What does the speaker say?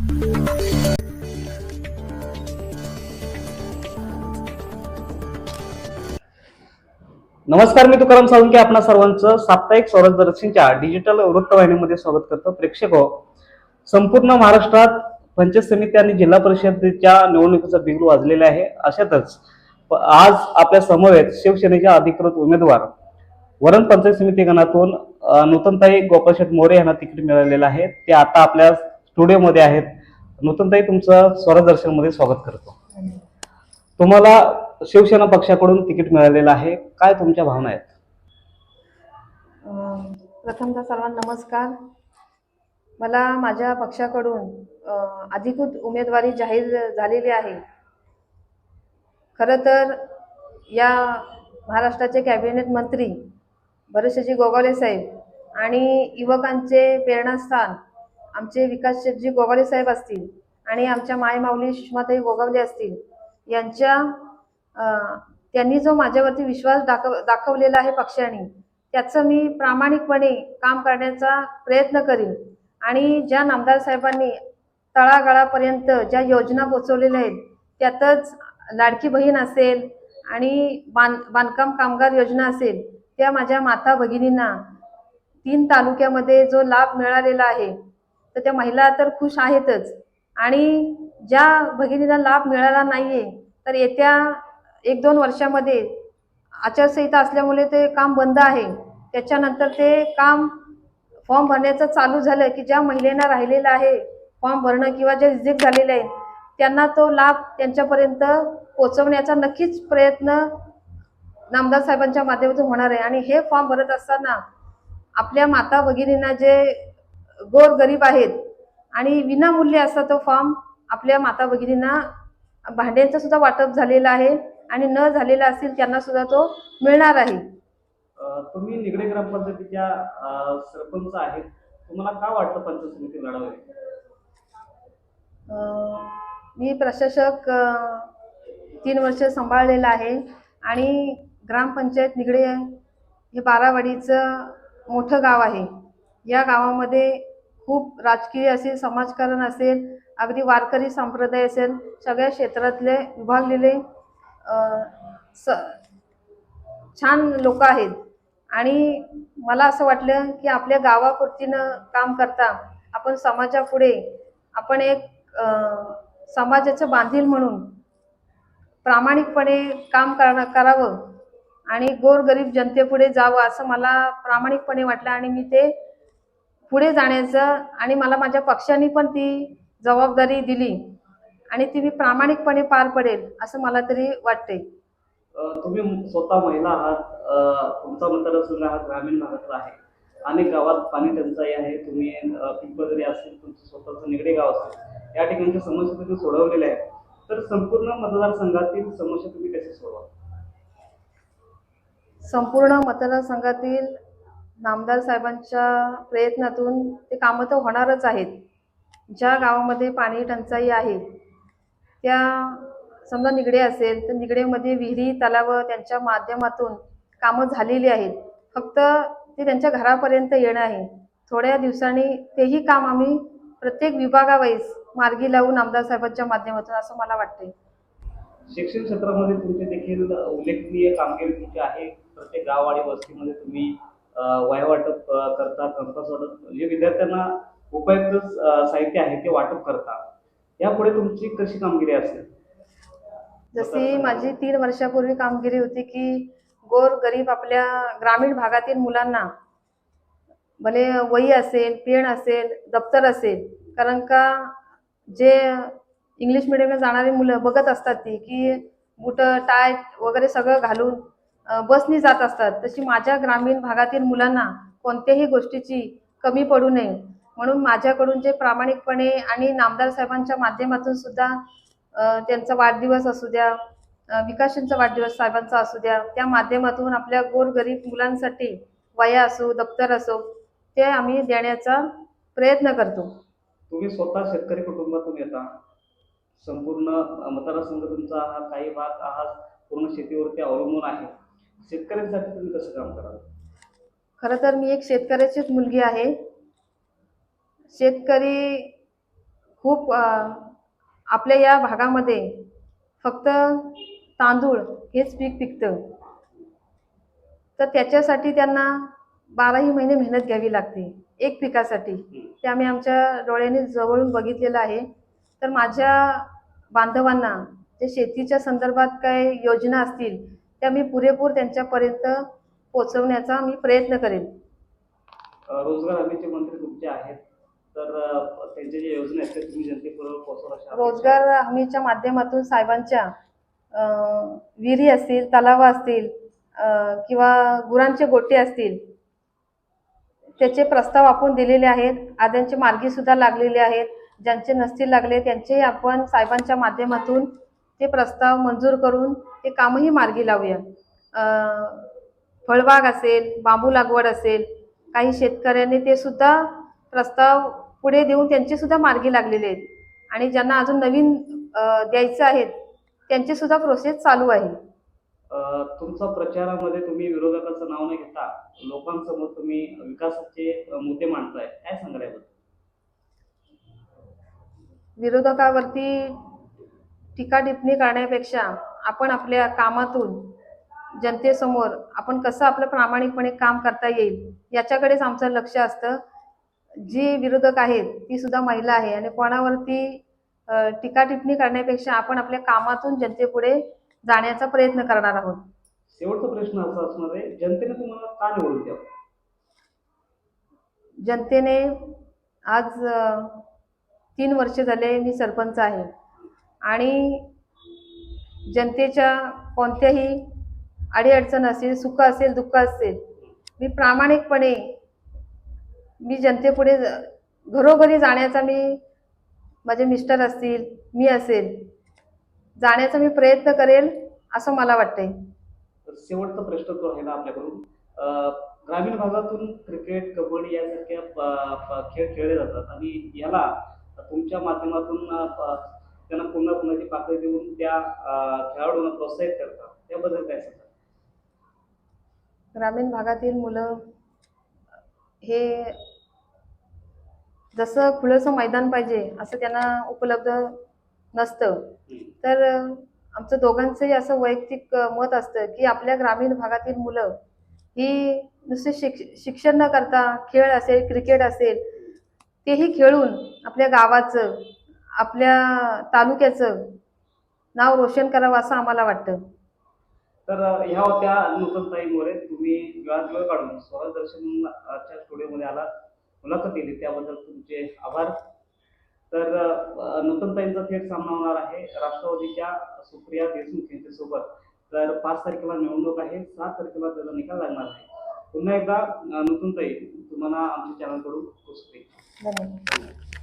नमस्कार मी तुकाराम साळुंके आपणा सर्वांचं साप्ताहिक स्वराज्य डिजिटल वृत्तवाहिनीमध्ये स्वागत करतो. प्रेक्षक हो संपूर्ण महाराष्ट्रात पंचायत समिती आणि जिल्हा परिषदेच्या निवडणुकीचा बिगुल वाजलेला आहे. अशातच प- आज आपल्या समवेत शिवसेनेच्या अधिकृत उमेदवार वरण पंचायत समिती गणातून नूतनताई गोपालशेठ मोरे यांना तिकीट मिळालेलं आहे. ते आता आपल्या स्टुडिओमध्ये आहेत. नूतनताई तुमचं स्वरदर्शनमध्ये स्वागत करतो. तुम्हाला शिवसेना पक्षाकडून तिकीट मिळालेलं आहे. काय तुमच्या भावना आहेत? प्रथमतः सर्वांना नमस्कार. मला माझ्या पक्षाकडून अधिकृत उमेदवारी जाहीर झालेली आहे. खरं तर या महाराष्ट्राचे कॅबिनेट मंत्री भरतशेजी गोगावले साहेब आणि युवकांचे प्रेरणास्थान आमचे विकास शेटजी गोगावले साहेब असतील आणि आमच्या मायमाऊली सुषमाताई गोगावले असतील यांच्या त्यांनी जो माझ्यावरती विश्वास दाखव दाखवलेला आहे पक्षाने त्याचं मी प्रामाणिकपणे काम करण्याचा प्रयत्न करीन. आणि ज्या नामदार साहेबांनी तळागाळापर्यंत ज्या योजना पोचवलेल्या आहेत त्यातच लाडकी बहीण असेल आणि बांध बांधकाम कामगार योजना असेल त्या माझ्या माता भगिनींना तीन तालुक्यामध्ये जो लाभ मिळालेला आहे तर त्या महिला तर खुश आहेतच. आणि ज्या भगिनीला लाभ मिळाला नाही आहे तर येत्या एक दोन वर्षामध्ये आचारसंहिता असल्यामुळे ते काम बंद आहे. त्याच्यानंतर ते काम फॉर्म भरण्याचं चालू झालं की ज्या महिलेना राहिलेलं आहे फॉर्म भरणं किंवा जे रिजेक्ट झालेले आहे त्यांना तो लाभ त्यांच्यापर्यंत पोचवण्याचा नक्कीच प्रयत्न नामदार साहेबांच्या माध्यमातून होणार आहे. आणि हे फॉर्म भरत असताना आपल्या माता भगिनींना जे गोर गरीब आहेत. आणि विनामूल्य असा तो फॉर्म आपल्या माता भगिनींना भांड्यांचं सुद्धा वाटप झालेलं आहे. आणि न झालेला असतील त्यांना सुद्धा तो मिळणार आहे. तुम्ही निगडे ग्रामपंचायतीच्या सरपंच आहेत. तुम्हाला काय वाटतं पंचायत समिती लढावी मी प्रशासक तीन वर्ष सांभाळलेलं आहे. आणि ग्रामपंचायत निगडे हे बारावाडीचं मोठं गाव आहे. या गावामध्ये खूप राजकीय असेल समाजकारण असेल अगदी वारकरी संप्रदाय असेल सगळ्या क्षेत्रातले विभागलेले स छान लोक आहेत. आणि मला असं वाटलं की आपल्या गावापुरतीनं काम करता आपण समाजापुढे आपण एक समाजाचं बांधील म्हणून प्रामाणिकपणे काम करा करावं आणि गोरगरीब जनतेपुढे जावं असं मला प्रामाणिकपणे वाटलं आणि मी ते पुढे जाण्याचं आणि मला माझ्या पक्षाने पण ती जबाबदारी दिली आणि ती मी प्रामाणिकपणे पार पडेल असं मला तरी वाटते तुम्ही स्वतः महिला आहात. तुमचा मतदारसंघ हा ग्रामीण भागातला आहे. अनेक गावात पाणी टंचाई आहे. तुम्ही पिंपळदरी असेल तुमचं स्वतःचं निगडे गाव असेल या ठिकाणच्या समस्या तुम्ही सोडवलेल्या आहेत. तर संपूर्ण मतदारसंघातील समस्या तुम्ही कशी सोडवा संपूर्ण मतदारसंघातील नामदार साहेबांच्या प्रयत्नातून ते कामं तर होणारच आहेत. ज्या गावामध्ये पाणी टंचाई आहे त्या समजा निगडे असेल तर निगडेमध्ये विहिरी तलाव त्यांच्या माध्यमातून कामं झालेली आहेत. फक्त ते त्यांच्या घरापर्यंत येणं आहे. थोड्या दिवसांनी तेही काम आम्ही प्रत्येक विभागावाईज मार्गी लावून आमदार साहेबांच्या माध्यमातून असं मला वाटते शिक्षण क्षेत्रामध्ये तुमचे देखील उल्लेखनीय कामगिरी तुमची आहे. प्रत्येक गाव आणि वस्तीमध्ये तुम्ही अ, वह्या वाटप करता कंपास वाटप. जे विद्यार्थ्यांना उपयुक्त साहित्य आहे ते वाटप करता यापुढे तुमची कशी कामगिरी असेल? जशी माझी तीन वर्षापूर्वी कामगिरी होती की गोर गरीब आपल्या ग्रामीण भागातील मुलांना भले वही असेल पेन असेल दप्तर असेल कारण का जे इंग्लिश मिडियमला जाणारी मुलं बघत असतात ती की बुटं टाय वगैरे सगळं घालून बसनी जात असतात. तशी माझ्या ग्रामीण भागातील मुलांना कोणत्याही गोष्टीची कमी पडू नये. म्हणून माझ्याकडून जे प्रामाणिकपणे आणि नामदार साहेबांच्या माध्यमातून सुद्धा त्यांचा वाढदिवस असू द्या विकासांचा वाढदिवस साहेबांचा असू द्या त्या माध्यमातून आपल्या गोरगरीब मुलांसाठी वया असो दप्तर असो ते आम्ही देण्याचा प्रयत्न करतो. तुम्ही स्वतः शेतकरी कुटुंबातून येता. संपूर्ण मतदारसंघ तुमचा हा काही भाग हा पूर्ण शेतीवरती अवलंबून आहे. शेतकऱ्यांसाठी तुम्ही कसं काम कराल? खरं तर मी एक शेतकऱ्याचीच मुलगी आहे. शेतकरी खूप आपल्या या भागामध्ये फक्त तांदूळ हेच पीक पिकतं. तर त्याच्यासाठी त्यांना बाराही महिने मेहनत घ्यावी लागते एक पिकासाठी. ते आम्ही आमच्या डोळ्याने जवळून बघितलेलं आहे. तर माझ्या बांधवांना जे शेतीच्या संदर्भात काय योजना असतील त्या मी पुरेपूर त्यांच्यापर्यंत पोचवण्याचा मी प्रयत्न करेन. रोजगार हमीचे मंत्री तुमचे आहेत. तर अ, त्यांच्या ज्या योजना आहेत तुम्ही जनतेपर्यंत रोजगार हमीच्या माध्यमातून साहेबांच्या विहिरी असतील तलाव असतील किंवा गुरांचे गोटे असतील त्याचे प्रस्ताव आपण दिलेले आहेत. आद्यांचे मार्गी सुद्धा लागलेले आहेत. ज्यांचे नसतील लागले त्यांचे आपण साहेबांच्या माध्यमातून ते प्रस्ताव मंजूर करून ते कामही मार्गी लावूया. फळबाग असेल बांबू लागवड असेल काही शेतकऱ्यांनी ते सुद्धा प्रस्ताव पुढे देऊन त्यांचे सुद्धा मार्गी लागलेले आहेत. आणि ज्यांना अजून नवीन द्यायचं आहेत त्यांची सुद्धा प्रोसेस चालू आहे. तुमचा प्रचारामध्ये तुम्ही विरोधकाचं नाव न घेता लोकांसमोर तुम्ही विकासाचे मुद्दे मांडताय. काय सांगाल याबद्दल विरोधकावरती टीका टिप्पणी करण्यापेक्षा आपण आपल्या कामातून जनतेसमोर आपण कसं आपलं प्रामाणिकपणे काम करता येईल याच्याकडेच आमचं लक्ष असतं. जी विरोधक आहेत ती सुद्धा महिला आहे आणि कोणावरती टीका टिप्पणी करण्यापेक्षा आपण आपल्या कामातून जनतेपुढे जाण्याचा प्रयत्न करणार आहोत. शेवटचा प्रश्न असा असणार आहे जनतेने तुम्हाला का निवडून द्यावं? जनतेने आज तीन वर्ष झाले मी सरपंच आहे. आणि जनतेच्या कोणत्याही अडीअडचण असेल सुख असेल दुःख असेल मी प्रामाणिकपणे मी जनतेपुढे घरोघरी जाण्याचा मी माझे मिस्टर असतील मी असेल जाण्याचा मी प्रयत्न करेल असं मला वाटतंय. शेवटचा प्रश्न तो आहे ना आपल्याकडून. ग्रामीण भागातून क्रिकेट कबड्डी यासारख्या प- खेळ खेळले जातात आणि याला तुमच्या माध्यमातून त्यांना पुन्हा पुन्हाची पातळी देऊन त्या खेळाडूंना प्रोत्साहित करतात. त्याबद्दल काय सांगाल? ग्रामीण भागातील मुलं हे जसं खुलंसं मैदान पाहिजे असं त्यांना उपलब्ध नसतं. तर आमचं दोघांचंही असं वैयक्तिक मत असतं की आपल्या ग्रामीण भागातील मुलं ही नुसते शिक शिक्षण न करता खेळ असेल क्रिकेट असेल तेही खेळून आपल्या गावाचं आपल्या तालुक्याचं नाव रोशन करावं असं आम्हाला वाटतं. तर ह्या होत्या नूतनताई मोरे. तुम्ही वेळात वेळ काढून स्वराज दर्शनच्या स्टुडिओमध्ये आला. मुलाखत दिली. त्याबद्दल तुमचे आभार. तर नूतनताईंचा थेट सामना होणार आहे राष्ट्रवादीच्या सुप्रिया देशमुख यांच्यासोबत तर पाच तारखेला निवडणूक आहे. सात तारखेला त्याचा निकाल लागणार आहे. पुन्हा एकदा नूतनताई तुम्हाला आमच्या चॅनलकडून पुस्तक धन्यवाद.